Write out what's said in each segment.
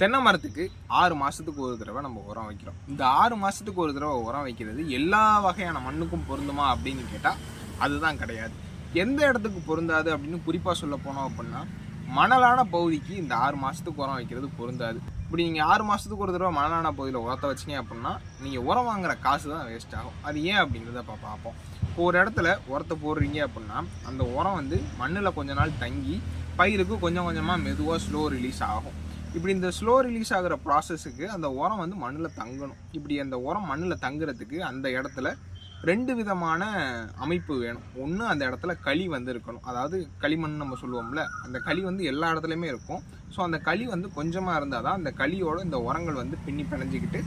தென்னை மரத்துக்கு ஆறு மாதத்துக்கு ஒரு தடவை நம்ம உரம் வைக்கிறோம். இந்த ஆறு மாதத்துக்கு ஒரு தடவை உரம் வைக்கிறது எல்லா வகையான மண்ணுக்கும் பொருந்துமா அப்படின்னு கேட்டால் அதுதான் கிடையாது. எந்த இடத்துக்கு பொருந்தாது அப்படின்னு குறிப்பாக சொல்ல போனோம் அப்படின்னா மணலான பகுதிக்கு இந்த ஆறு மாதத்துக்கு உரம் வைக்கிறது பொருந்தாது. இப்படி நீங்கள் ஆறு மாதத்துக்கு ஒரு தடவை மணலான பகுதியில் உரத்தை வச்சீங்க அப்படின்னா நீங்கள் உரம் வாங்குற காசு தான் வேஸ்ட் ஆகும். அது ஏன் அப்படிங்கிறத இப்போ பார்ப்போம். இப்போ ஒரு இடத்துல உரத்தை போடுறீங்க அப்படின்னா அந்த உரம் வந்து மண்ணில் கொஞ்ச நாள் தங்கி பயிருக்கு கொஞ்சம் கொஞ்சமாக மெதுவாக ஸ்லோ ரிலீஸ் ஆகும். இப்படி இந்த ஸ்லோ ரிலீஸ் ஆகிற ப்ராசஸுக்கு அந்த உரம் வந்து மண்ணில் தங்கணும். இப்படி அந்த உரம் மண்ணில் தங்குறதுக்கு அந்த இடத்துல ரெண்டு விதமான அமைப்பு வேணும். ஒன்று அந்த இடத்துல களி வந்து இருக்கணும் அதாவது களிமண் நம்ம சொல்லுவோம்ல அந்த களி வந்து எல்லா இடத்துலையுமே இருக்கும். ஸோ அந்த களி வந்து கொஞ்சமாக இருந்தால் தான் அந்த களியோட இந்த உரங்கள் வந்து பின்னி பிணைஞ்சிக்கிட்டு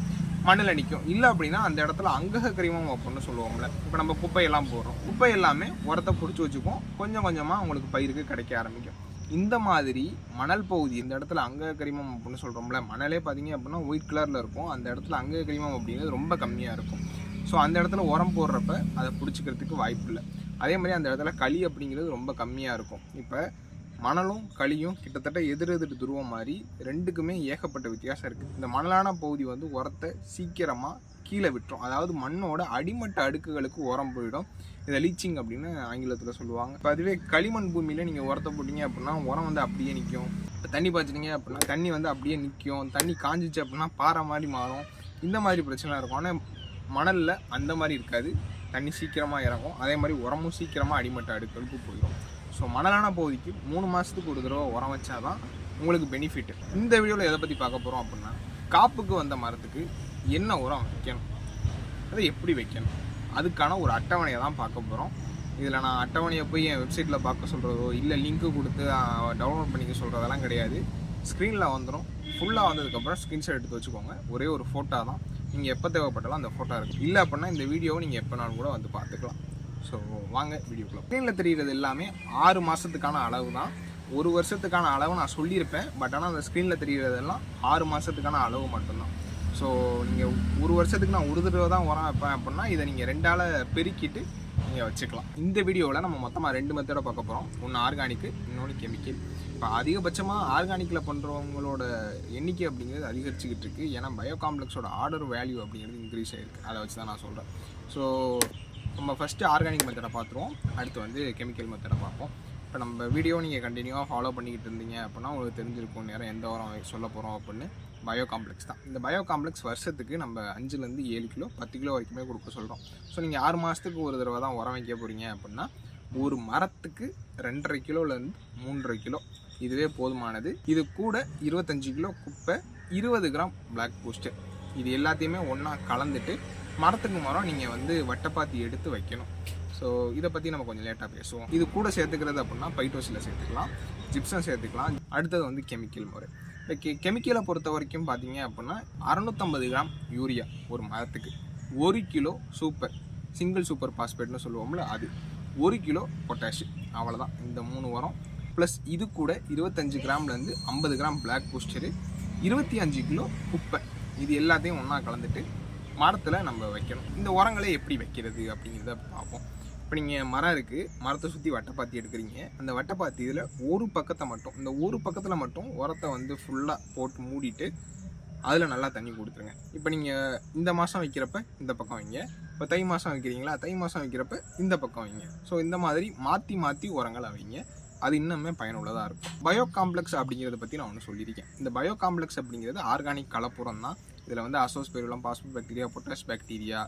மண்ணில் நிற்கும் இல்லை அப்படின்னா அந்த இடத்துல அங்கக கிரீமம் வைப்போம்னு சொல்லுவோம்ல. இப்போ நம்ம குப்பையெல்லாம் போடுறோம். குப்பை எல்லாமே உரத்தை பிடிச்சி வச்சுப்போம் கொஞ்சம் கொஞ்சமாக உங்களுக்கு பயிருக்கு கிடைக்க ஆரம்பிக்கும். இந்த மாதிரி மணல் பகுதி இந்த இடத்துல அங்க கரிமம் அப்படின்னு சொல்கிறோம்ல மணலே பார்த்தீங்க அப்படின்னா ஒயிட் கலரில் இருக்கும். அந்த இடத்துல அங்க கரிமம் அப்படிங்கிறது ரொம்ப கம்மியாக இருக்கும். ஸோ அந்த இடத்துல உரம் போடுறப்ப அதை பிடிச்சிக்கிறதுக்கு வாய்ப்பு இல்லை. அதே மாதிரி அந்த இடத்துல களி அப்படிங்கிறது ரொம்ப கம்மியாக இருக்கும். இப்போ மணலும் களியும் கிட்டத்தட்ட எதிர் எதிர் துருவம் மாதிரி ரெண்டுக்குமே ஏகப்பட்ட வித்தியாசம் இருக்குது இந்த மணலான பகுதி வந்து உரத்தை சீக்கிரமாக கீழே விட்டுரும். அதாவது மண்ணோட அடிமட்ட அடுக்குகளுக்கு உரம் போயிடும். இதை லீச்சிங் அப்படின்னு ஆங்கிலத்தில் சொல்லுவாங்க. இப்போ அதுவே களிமண் பூமியில் நீங்கள் உரத்தை போட்டீங்க அப்படின்னா உரம் வந்து அப்படியே நிற்கும் இப்போ தண்ணி பாய்ச்சினீங்க அப்படின்னா தண்ணி வந்து அப்படியே நிற்கும் தண்ணி காஞ்சிச்சு அப்படின்னா பாறை மாதிரி மாறும். இந்த மாதிரி பிரச்சனை இருக்கும். ஆனால் மணலில் அந்த மாதிரி இருக்காது. தண்ணி சீக்கிரமாக இறங்கும். அதே மாதிரி உரமும் சீக்கிரமாக அடிமட்ட அடுக்களுக்கு போயிடும். ஸோ மணலான பகுதிக்கு மூணு மாதத்துக்கு ஒரு தடவை உரம் வச்சாதான் உங்களுக்கு பெனிஃபிட் இந்த வீடியோவில் எதை பற்றி பார்க்க போகிறோம் அப்படின்னா காப்புக்கு வந்த மரத்துக்கு என்ன உரம் வைக்கணும்? அதை எப்படி வைக்கணும்? அதுக்கான ஒரு அட்டவணையை தான் பார்க்க போகிறோம் இதில் நான் அட்டவணையை போய் என் வெப்சைட்டில் பார்க்க சொல்கிறதோ இல்லை லிங்க்கு கொடுத்து டவுன்லோட் பண்ணிக்க சொல்கிறதெல்லாம் கிடையாது. ஸ்க்ரீனில் வந்துடும் ஃபுல்லாக வந்ததுக்கப்புறம் ஸ்க்ரீன்ஷாட் எடுத்து வச்சுக்கோங்க. ஒரே ஒரு ஃபோட்டோ தான். நீங்கள் எப்போ தேவைப்பட்டாலும் அந்த ஃபோட்டோ இருக்குது இல்லை அப்படின்னா இந்த வீடியோவை நீங்கள் எப்போனாலும் கூட வந்து பார்த்துக்கலாம். ஸோ வாங்க வீடியோக்குள்ள ஸ்க்ரீனில் தெரிகிறது எல்லாமே ஆறு மாதத்துக்கான அளவு தான் ஒரு வருஷத்துக்கான அளவு நான் சொல்லியிருப்பேன். பட் ஆனால் அந்த ஸ்க்ரீனில் தெரிகிறதெல்லாம் ஆறு மாதத்துக்கான அளவு மட்டும்தான். ஸோ நீங்கள் ஒரு வருஷத்துக்கு நான் ஒரு தடவை தான் உரம் வைப்பேன் அப்படின்னா இதை நீங்கள் ரெண்டால் பெருக்கிட்டு நீங்கள் வச்சுக்கலாம். இந்த வீடியோவில் நம்ம மொத்தமாக ரெண்டு மெத்தடை பார்க்க போகிறோம் ஒன்று ஆர்கானிக்கு இன்னொன்று கெமிக்கல் இப்போ அதிகபட்சமாக ஆர்கானிக்கில் பண்ணுறவங்களோட எண்ணிக்கை அப்படிங்கிறது அதிகரிச்சுக்கிட்டு இருக்கு. ஏன்னா பயோ காம்ப்ளெக்ஸோட ஆர்டர் வேல்யூ அப்படிங்கிறது இன்க்ரீஸ் ஆகிருக்கு அதை வச்சு தான் நான் சொல்கிறேன் ஸோ நம்ம ஃபஸ்ட்டு ஆர்கானிக் மெத்தடை பார்த்துருவோம் அடுத்து வந்து கெமிக்கல் மெத்தடை பார்ப்போம். இப்போ நம்ம வீடியோ நீங்கள் கண்டினியூவாக ஃபாலோ பண்ணிக்கிட்டு இருந்தீங்க அப்படின்னா உங்களுக்கு தெரிஞ்சிருக்கும் நேரம் எந்த உரம் சொல்ல போகிறோம் அப்படின்னு. பயோ காம்ப்ளெக்ஸ் தான். இந்த பயோ காம்ப்ளெக்ஸ் வருஷத்துக்கு நம்ம அஞ்சுலேருந்து ஏழு கிலோ பத்து கிலோ வரைக்குமே கொடுக்க சொல்கிறோம் ஸோ நீங்கள் ஆறு மாதத்துக்கு ஒரு தடவை தான் உரம் வைக்க போகிறீங்க அப்படின்னா ஒரு மரத்துக்கு ரெண்டரை கிலோலேருந்து மூன்றரை கிலோ. இதுவே போதுமானது. இது கூட இருபத்தஞ்சி கிலோ குப்பை இருபது கிராம் பிளாக் பூஸ்டர் இது எல்லாத்தையுமே ஒன்றா கலந்துட்டு மரத்துக்கு மரம் நீங்கள் வந்து வட்டப்பாத்தி எடுத்து வைக்கணும். ஸோ இதை பற்றி நம்ம கொஞ்சம் லேட்டாக பேசுவோம். இது கூட சேர்த்துக்கிறது அப்படின்னா பைட்டோசில சேர்த்துக்கலாம் ஜிப்சம் சேர்த்துக்கலாம். அடுத்தது வந்து கெமிக்கல் முறை. இப்போ கெ கெமிக்கலை பொறுத்த வரைக்கும் பார்த்தீங்க அப்படின்னா அறநூற்றம்பது கிராம் யூரியா ஒரு மரத்துக்கு. ஒரு கிலோ சூப்பர் சிங்கிள் சூப்பர் பாஸ்பேட்னு சொல்லுவோம்ல அது. ஒரு கிலோ பொட்டாஷ் அவ்வளோதான் இந்த மூணு உரம். ப்ளஸ் இது கூட இருபத்தஞ்சு கிராம்லேருந்து ஐம்பது கிராம் பிளாக் பூஸ்டரு இருபத்தி அஞ்சு கிலோ குப்பை. இது எல்லாத்தையும் ஒன்றா கலந்துட்டு மரத்தில் நம்ம வைக்கணும். இந்த உரங்களை எப்படி வைக்கிறது அப்படிங்கிறத பார்ப்போம். இப்போ நீங்கள் மரம் இருக்குது மரத்தை சுற்றி வட்டைப்பாத்தி எடுக்கிறீங்க. அந்த வட்டைப்பாத்தி இதில் ஒரு பக்கத்தை மட்டும் இந்த ஒரு பக்கத்தில் மட்டும் உரத்தை வந்து ஃபுல்லாக போட்டு மூடிட்டு அதில் நல்லா தண்ணி கொடுத்துருங்க. இப்போ நீங்கள் இந்த மாதம் வைக்கிறப்ப இந்த பக்கம் வைங்க. இப்போ தை மாதம் வைக்கிறீங்களா? தை மாதம் வைக்கிறப்ப இந்த பக்கம் வைங்க. ஸோ இந்த மாதிரி மாற்றி மாற்றி உரங்களை வைங்க. அது இன்னுமே பயனுள்ளதாக இருக்கும். பயோ காம்ப்ளெக்ஸ் அப்படிங்கிறத பற்றி நான் ஒன்று சொல்லியிருக்கேன். இந்த பயோ காம்ப்ளெக்ஸ் அப்படிங்கிறது ஆர்கானிக் கலப்புரம் தான் இதில் வந்து azospirillum phosphate bacteria potash bacteria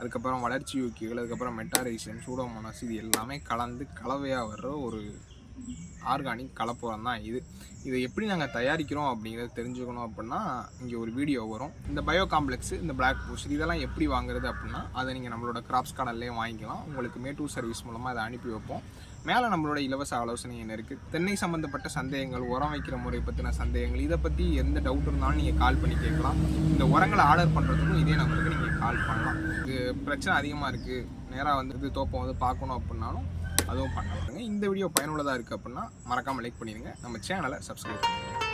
அதுக்கப்புறம் வளர்ச்சி ஊக்கிகள் அதுக்கப்புறம் மெட்டாரைசன் சூடோமோனாஸ் இது எல்லாமே கலந்து கலவையாக வர்ற ஒரு ஆர்கானிக் கலப்புரம் தான் இது. இதை எப்படி நாங்கள் தயாரிக்கிறோம் அப்படிங்கிறத தெரிஞ்சுக்கணும் அப்படின்னா இங்கே ஒரு வீடியோ வரும். இந்த பயோ காம்ப்ளெக்ஸ் இந்த பிளாக் பூஸ்ட் இதெல்லாம் எப்படி வாங்குறது அப்படின்னா அதை நீங்கள் நம்மளோட கிராப்ஸ் கடல்லே வாங்கிக்கலாம். உங்களுக்கு மேட்டூர் சர்வீஸ் மூலமாக அதை அனுப்பி வைப்போம். மேலே நம்மளோட இலவச ஆலோசனை என்ன இருக்குது தென்னை சம்மந்தப்பட்ட சந்தேகங்கள் உரம் வைக்கிற முறை பற்றின சந்தேகங்கள் இதை பற்றி எந்த டவுட் இருந்தாலும் நீங்கள் கால் பண்ணி கேட்கலாம். இந்த உரங்களை ஆர்டர் பண்ணுறதுக்கும் இதே நம்பருக்கு நீங்கள் கால் பண்ணலாம். இது பிரச்சனை அதிகமாக இருக்குது நேராக வந்து இது தோப்பம் வந்து பார்க்கணும் அப்படின்னாலும் அதுவும் பண்ணலாங்க இந்த வீடியோ பயனுள்ளதாக இருக்குது அப்படின்னா மறக்காமல் லைக் பண்ணிடுங்க. நம்ம சேனலை சப்ஸ்கிரைப் பண்ணிடுங்க.